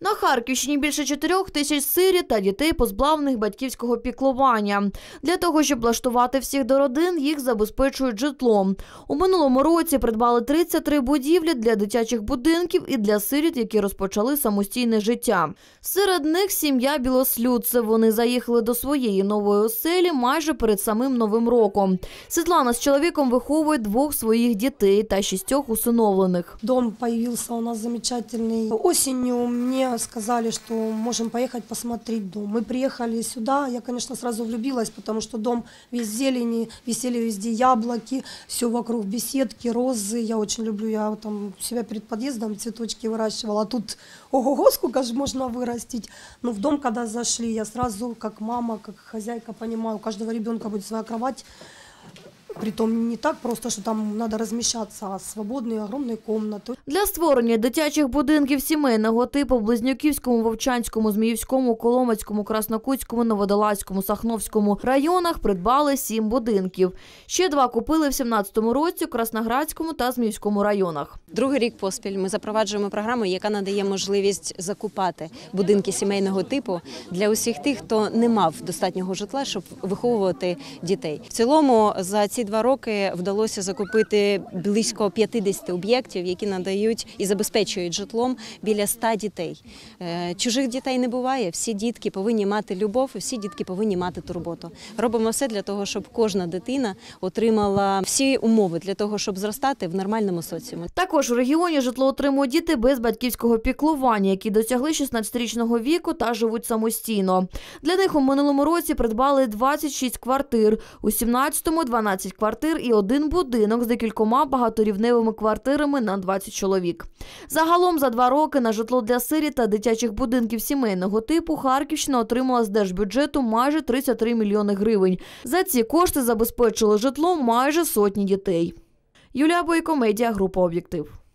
На Харківщині більше 4 тисяч сиріт та дітей, позбавлених батьківського піклування. Для того, щоб влаштувати всіх до родин, їх забезпечують житлом. У минулому році придбали 33 будівлі для дитячих будинків і для сиріт, які розпочали самостійне життя. Серед них сім'я Білослюдце. Вони заїхали до своєї нової оселі майже перед самим новим роком. Світлана з чоловіком виховує двох своїх дітей та шістьох усиновлених. Дом появился у нас замечательный. Осенью мне сказали, что можем поехать посмотреть дом. Мы приехали сюда, я, конечно, сразу влюбилась, потому что дом весь в зелени, висели везде яблоки, все вокруг беседки, розы. Я очень люблю, я вот там у себя перед подъездом цветочки выращивала. А тут, ого-го, сколько же можно вырастить. Но в дом, когда зашли, я сразу, как мама, как хозяйка, понимаю, у каждого ребенка будет своя кровать. Притом не так просто, что там надо размещаться, а свободные огромные комнаты. Для створення дитячих будинків сімейного типу в Близнюківському, Вовчанському, Зміївському, Коломацькому, Краснокутському, Новодолазькому, Сахновському районах придбали сім будинків. Ще два купили в 17-му році в Красноградському та Зміївському районах. Другий рік поспіль ми запроваджуємо програму, яка надає можливість закупати будинки сімейного типу для усіх тих, хто не мав достатнього житла, щоб виховувати дітей. В цілому за ці два роки вдалося закупити близько 50 об'єктів, які надають і забезпечують житлом біля 100 дітей. Е, Чужих дітей не буває. Всі дітки повинні мати любов, і всі дітки повинні мати турботу. Робимо все для того, щоб кожна дитина отримала всі умови для того, щоб зростати в нормальному соціумі. Також у регіоні житло отримують діти без батьківського піклування, які досягли 16-річного віку та живуть самостійно. Для них у минулому році придбали 26 квартир, у 17-му – 12 квартир і один будинок з декількома багаторівневими квартирами на 20 чоловік. Загалом за два роки на житло для сирі та дитячих будинків сімейного типу Харківщина отримала з держбюджету майже 33 мільйони гривень. За ці кошти забезпечили житло майже сотні дітей. Юлія Бойко, медіа група Об'єктив.